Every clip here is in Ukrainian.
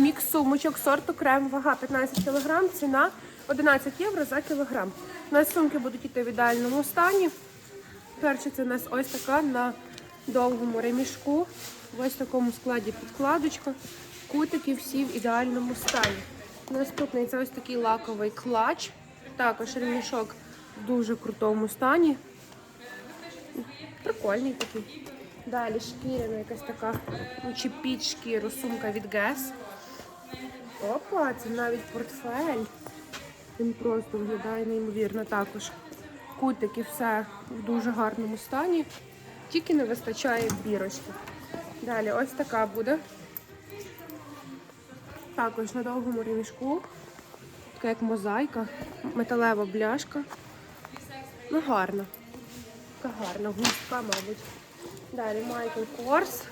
Мікс сумочок сорту крем, вага 15 кг, ціна 11 євро за кілограм. У нас сумки будуть йти в ідеальному стані. Перше це у нас ось така на довгому ремішку. В ось такому складі підкладочка. Кутики всі в ідеальному стані. Наступний це ось такий лаковий клач. Також ремішок в дуже крутому стані. Прикольний такий. Далі шкіряна якась така, ну, чи під шкіру, сумка від Guess. Опа, це навіть портфель. Він просто виглядає неймовірно також. Кутики все в дуже гарному стані. Тільки не вистачає бірочки. Далі ось така буде. Також на довгому ремішку. Така як мозаїка, металева бляшка. Ну, гарна. Така гарна, густка, мабуть. Далі Майкл Корс.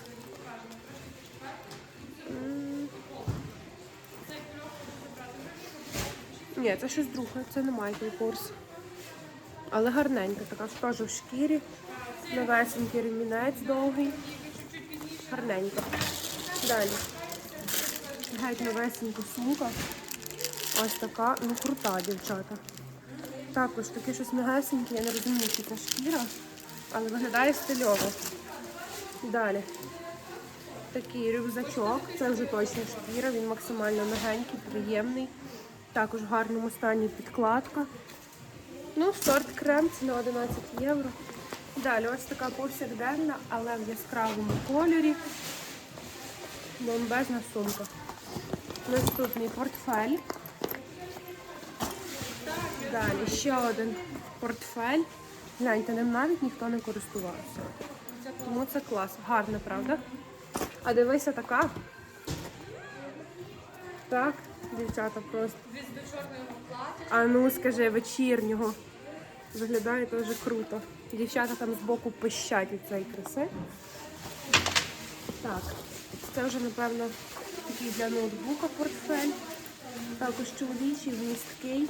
Ні, це щось друге, це не Майкл Корс. Але гарненька, така теж в шкірі. Новесенький ремінець довгий. Гарненька. Далі. Геть новесенька сумка. Ось така, ну крута, дівчата. Також таке щось м'ягесеньке, я не розумію, чи це шкіра, але виглядає стильово. Далі. Такий рюкзачок, це вже точно шкіра, він максимально м'ягенький, приємний. Також в гарному стані підкладка. Ну, сорт крем, ціна 11 євро. Далі ось така повсякденна, але в яскравому кольорі. Бомбезна сумка. Наступний портфель. Далі ще один портфель. Гляньте, ним навіть ніхто не користувався. Тому це клас. Гарно, правда? А дивися така. Так, дівчата просто. А ну скажи, вечірнього. Виглядає дуже круто. Дівчата там збоку пищать від цієї краси. Так, це вже, напевно, такий для ноутбука портфель. Також чоловічий, місткий.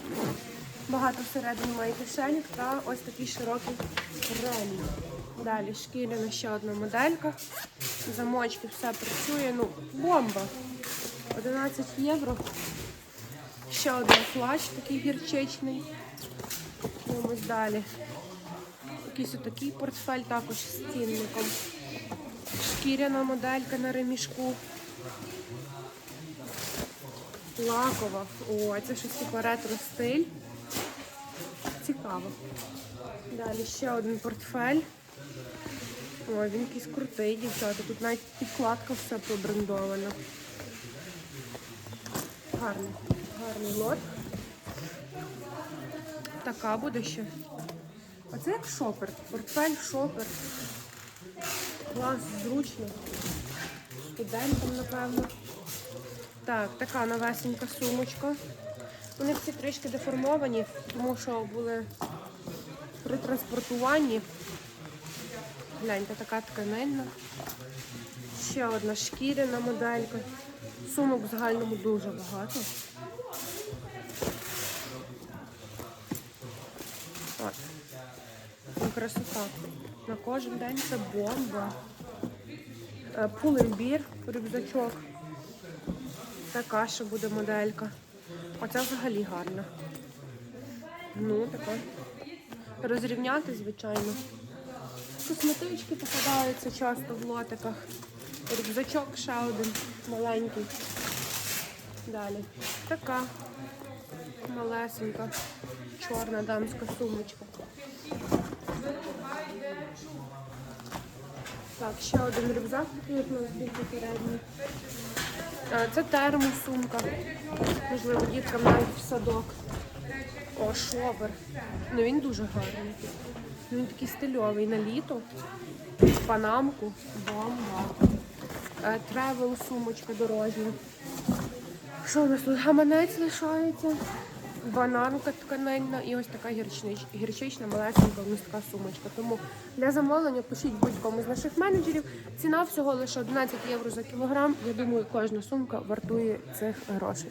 Багато всередині має кишеньок та ось такий широкий ремінь. Далі шкіряна ще одна моделька. Замочки, все працює. Ну, бомба. 11 євро. Ще один флач такий гірчичний. Дивимось далі. Якийсь отакий портфель також з цінником. Шкіряна моделька на ремішку. Лакова. О, це щось типу ретро стиль. Цікаво. Далі ще один портфель. Ой, він якийсь крутий, дівчата. Тут навіть підкладка все побрендована. Гарний, гарний лот. Така буде ще. А це як шопер. Портфель, шопер. Клас, зручно. Студентам, напевно. Так, така новесенька сумочка. Вони всі трішки деформовані, тому що були при транспортуванні. Гляньте, така тканинна. Ще одна шкіряна моделька. Сумок в загальному дуже багато. От. Ну, красота. На кожен день це бомба. Е, Пулембір, рюкзачок. Така ще буде моделька. Оця взагалі гарна. Ну, така. Розрівняти, звичайно. Косметички попадаються часто в лотиках. Рюкзачок ще один маленький. Далі. Така малесенька, чорна дамська сумочка. Так, ще один рюкзак такий у нас більш передній. Це термосумка. Можливо, діткам навіть в садок. О, шопер. Ну він дуже гарний. Він такий стильовий на літо. Панамку, бомба. Тревел сумочка дорожня. Що у нас тут? Гаманець лишається. Бананка тканинна і ось така гірчич, гірчична малесенька містка сумочка. Тому для замовлення пишіть будь-кому з наших менеджерів. Ціна всього лише 11 євро за кілограм. Я думаю, кожна сумка вартує цих грошей.